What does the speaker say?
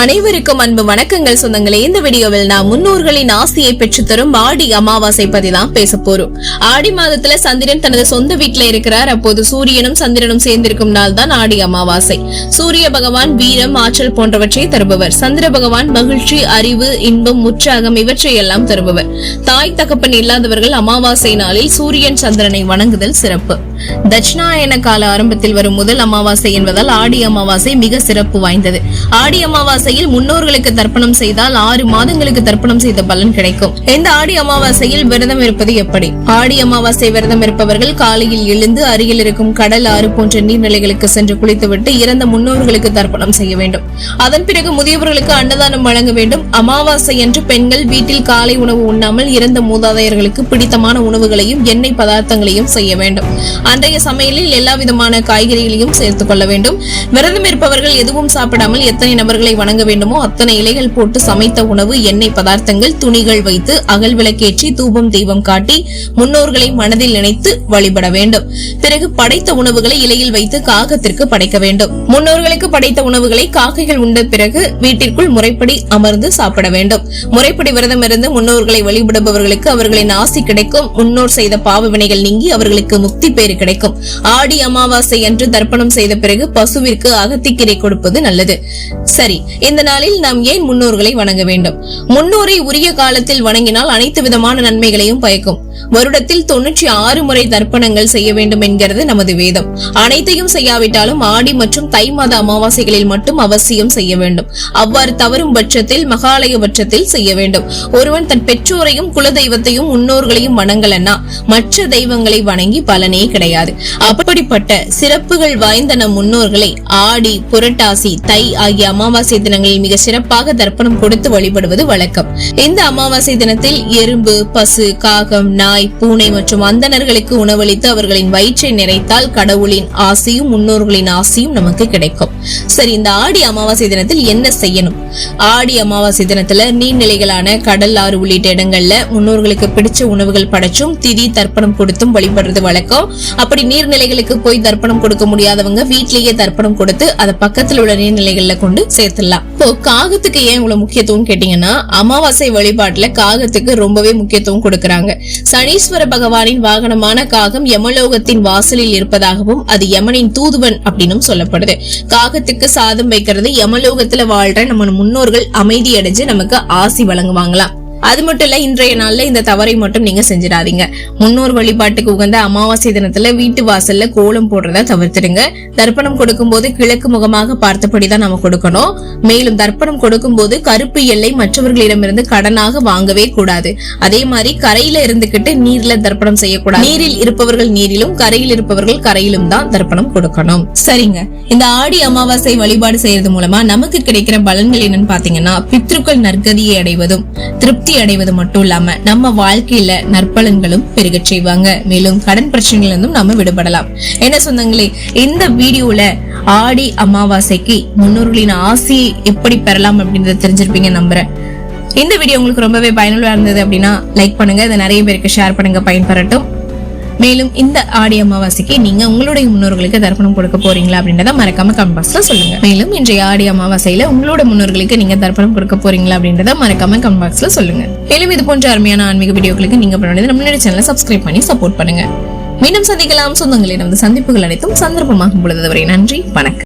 அனைவருக்கும் அன்பு வணக்கங்கள். சொந்தங்களே இந்த வீடியோவில் நாம் முன்னோர்களின் ஆசையை பெற்றுத்தரும் ஆடி அமாவாசை பத்தி தான் பேச போறோம். ஆடி மாதத்துல சந்திரன் தனது சொந்த வீட்டுல இருக்கிறார். அப்போது சூரியனும் சந்திரனும் சேர்ந்திருக்கும் நாள் தான் ஆடி அமாவாசை. சூரிய பகவான் வீரம் ஆற்றல் போன்றவற்றை தருபவர். சந்திர பகவான் மகிழ்ச்சி அறிவு இன்பம் உற்சாகம் இவற்றை எல்லாம் தருபவர். தாய் தகப்பன் இல்லாதவர்கள் அமாவாசை நாளில் சூரியன் சந்திரனை வணங்குதல் சிறப்பு. தட்சிணாயன கால ஆரம்பத்தில் வரும் முதல் அமாவாசை என்பதால் ஆடி அமாவாசை மிக சிறப்பு வாய்ந்தது. ஆடி அமாவாசையில் முன்னோர்களுக்கு தர்ப்பணம் செய்தால் ஆறு மாதங்களுக்கு தர்ப்பணம் செய்த பலன் கிடைக்கும். இந்த ஆடி அமாவாசையில் விரதம் இருப்பது எப்படி? ஆடி அமாவாசை விரதம் இருப்பவர்கள் காலையில் எழுந்து அருகில் இருக்கும் கடல் ஆறு போன்ற நீர்நிலைகளுக்கு சென்று குளித்துவிட்டு இறந்த முன்னோர்களுக்கு தர்ப்பணம் செய்ய வேண்டும். அதன் பிறகு முதியவர்களுக்கு அன்னதானம் வழங்க வேண்டும். அமாவாசை என்று பெண்கள் வீட்டில் காலை உணவு உண்ணாமல் இறந்த மூதாதையர்களுக்கு பிடித்தமான உணவுகளையும் எண்ணெய் பதார்த்தங்களையும் செய்ய வேண்டும். அன்றைய சமையலில் எல்லா விதமான காய்கறிகளையும் சேர்த்துக் கொள்ள வேண்டும். விரதம் இருப்பவர்கள் எதுவும் சாப்பிடாமல் எத்தனை நபர்களை வணங்க வேண்டுமோ அத்தனை இலைகள் போட்டு சமைத்த உணவு எண்ணெய் பதார்த்தங்கள் துணிகள் வைத்து அகல் விளக்கேற்றி தூபம் தெய்வம் காட்டி முன்னோர்களை மனதில் நினைத்து வழிபட வேண்டும். பிறகு படைத்த உணவுகளை இலையில் வைத்து காகத்திற்கு படைக்க வேண்டும். முன்னோர்களுக்கு படைத்த உணவுகளை காக்கைகள் உண்ட பிறகு வீட்டிற்குள் முறைப்படி அமர்ந்து சாப்பிட வேண்டும். முறைப்படி விரதம் இருந்து முன்னோர்களை வழிபடுபவர்களுக்கு அவர்களின் ஆசி கிடைக்கும். முன்னோர் செய்த பாவ வினைகள் நீங்கி அவர்களுக்கு முக்தி பேறு கிடைக்கும். ஆடி அமாவாசை அன்று தர்ப்பணம் செய்த பிறகு பசுவிற்கு அகத்திக்கீரை கொடுப்பது நல்லது. சரி இந்த நாளில் நாம் ஏன் முன்னோர்களை வணங்க வேண்டும்? முன்னோரை உரிய காலத்தில் வணங்கினால் அனைத்து விதமான நன்மைகளையும் பயக்கும். வருடத்தில் தொன்னூற்றி ஆறு முறை தர்ப்பணங்கள் செய்ய வேண்டும் என்கிறது நமது வேதம். அனைத்தையும் செய்யாவிட்டாலும் ஆடி மற்றும் தை மாத அமாவாசைகளில் மட்டும் அவசியம் செய்ய வேண்டும். அவ்வாறு தவறும் பட்சத்தில் மகாலய பட்சத்தில் செய்ய வேண்டும். ஒருவன் தன் பெற்றோரையும் குலதெய்வத்தையும் முன்னோர்களையும் வணங்கலன்னா மற்ற தெய்வங்களை வணங்கி பலனே கிடையாது. அப்படிப்பட்ட சிறப்புகள் வாய்ந்த நம் முன்னோர்களை ஆடி புரட்டாசி தை ஆகிய அமாவாசை தினங்களில் மிக சிறப்பாக தர்ப்பணம் கொடுத்து வழிபடுவது வழக்கம். இந்த அமாவாசை தினத்தில் எறும்பு பசு காகம் நாய் பூனை மற்றும் அந்தணர்களுக்கு உணவளித்து அவர்களின் வயிற்றை நிறைத்தால் கடவுளின் ஆசையும் முன்னோர்களின் ஆசையும் நமக்கு கிடைக்கும். சரி இந்த ஆடி அமாவாசை தினத்தில் என்ன செய்யணும்? ஆடி அமாவாசை தினத்துல நீர்நிலைகளான கடல் ஆறு உள்ளிட்ட இடங்கள்ல முன்னோர்களுக்கு பிடிச்ச உணவுகள் படைச்சும் திதி தர்ப்பணம் கொடுத்தும் வழிபடுறது வழக்கம். அப்படி நீர்நிலைகளுக்கு போய் தர்ப்பணம் கொடுக்க முடியாதவங்க வீட்லயே தர்ப்பணம் கொடுத்து அதை பக்கத்துல உள்ள நீர்நிலைகள்ல கொண்டு சேர்த்துடலாம். இப்போ காகத்துக்கு ஏன் இவ்வளவு முக்கியத்துவம் கேட்டீங்கன்னா அமாவாசை வழிபாட்டுல காகத்துக்கு ரொம்பவே முக்கியத்துவம் கொடுக்கறாங்க. சனீஸ்வர பகவானின் வாகனமான காகம் யமலோகத்தின் வாசலில் இருப்பதாகவும் அது யமனின் தூதுவன் அப்படின்னும் சொல்லப்படுது. காகத்துக்கு சாதம் வைக்கிறது யமலோகத்துல வாழ்ற நம்ம முன்னோர்கள் அமைதி அடைஞ்சு நமக்கு ஆசி வழங்குவாங்களாம். அது மட்டும் இல்ல இன்றைய நாள்ல இந்த தவறை மட்டும் நீங்க செஞ்சிடாதீங்க. முன்னோர் வழிபாட்டுக்கு உகந்த அமாவாசை தினத்துல வீட்டு வாசல்ல கோலம் போடுறத தவிர்த்துடுங்க. தர்ப்பணம் கொடுக்கும் போது கிழக்கு முகமாக பார்த்தபடிதான் நம்ம கொடுக்கணும். மேலும் தர்ப்பணம் கொடுக்கும் போது கருப்பு எல்லை மற்றவர்களிடமிருந்து கடனாக வாங்கவே கூடாது. அதே மாதிரி கரையில இருந்துகிட்டு நீர்ல தர்ப்பணம் செய்யக்கூடாது. நீரில் இருப்பவர்கள் நீரிலும் கரையில் இருப்பவர்கள் கரையிலும் தான் தர்ப்பணம் கொடுக்கணும். சரிங்க. இந்த ஆடி அமாவாசை வழிபாடு செய்யறது மூலமா நமக்கு கிடைக்கிற பலன்கள் என்னன்னு பாத்தீங்கன்னா பித்ருக்கள் நற்கதியை அடைவதும் திருப்தி அடைவது மட்டும் இல்லாம நம்ம வாழ்க்கையில நற்பலன்களும் பெருக செய்வாங்க. மேலும் கடன் பிரச்சனைகள் இருந்தும் நம்ம விடுபடலாம். என்ன சொந்தங்களே இந்த வீடியோல ஆடி அமாவாசைக்கு முன்னோர்களின் ஆசையை எப்படி பெறலாம் அப்படின்றத தெரிஞ்சிருப்பீங்க நம்புறேன். இந்த வீடியோ உங்களுக்கு ரொம்பவே பயனுள்ளா இருந்தது அப்படின்னா லைக் பண்ணுங்க. இதை நிறைய பேருக்கு ஷேர் பண்ணுங்க. பயன்பெறட்டும். மேலும் இந்த ஆடி அமாவாசைக்கு நீங்க உங்களுடைய முன்னோர்களுக்கு தர்ப்பணம் கொடுக்க போறீங்களா அப்படின்றத மறக்காம கமெண்ட் பாக்ஸ்ல சொல்லுங்க. மேலும் இன்றைய ஆடி அமாவாசையில உங்களோட முன்னோர்களுக்கு நீங்க தர்ப்பணம் கொடுக்க போறீங்களா அப்படின்றத மறக்காம கமெண்ட் பாக்ஸ்ல சொல்லுங்க. மேலும் இது போன்ற அருமையான ஆன்மீக வீடியோக்களுக்கு நீங்க பண்ணுறது நம்மளுடைய சேனலை சப்ஸ்கிரைப் பண்ணி சப்போர்ட் பண்ணுங்க. மீண்டும் சந்திக்கலாம். சொந்தங்களிடம் வந்து சந்திப்புகள் அனைத்தும் சந்தர்ப்பமாகும் பொழுது வரை நன்றி. வணக்கம்.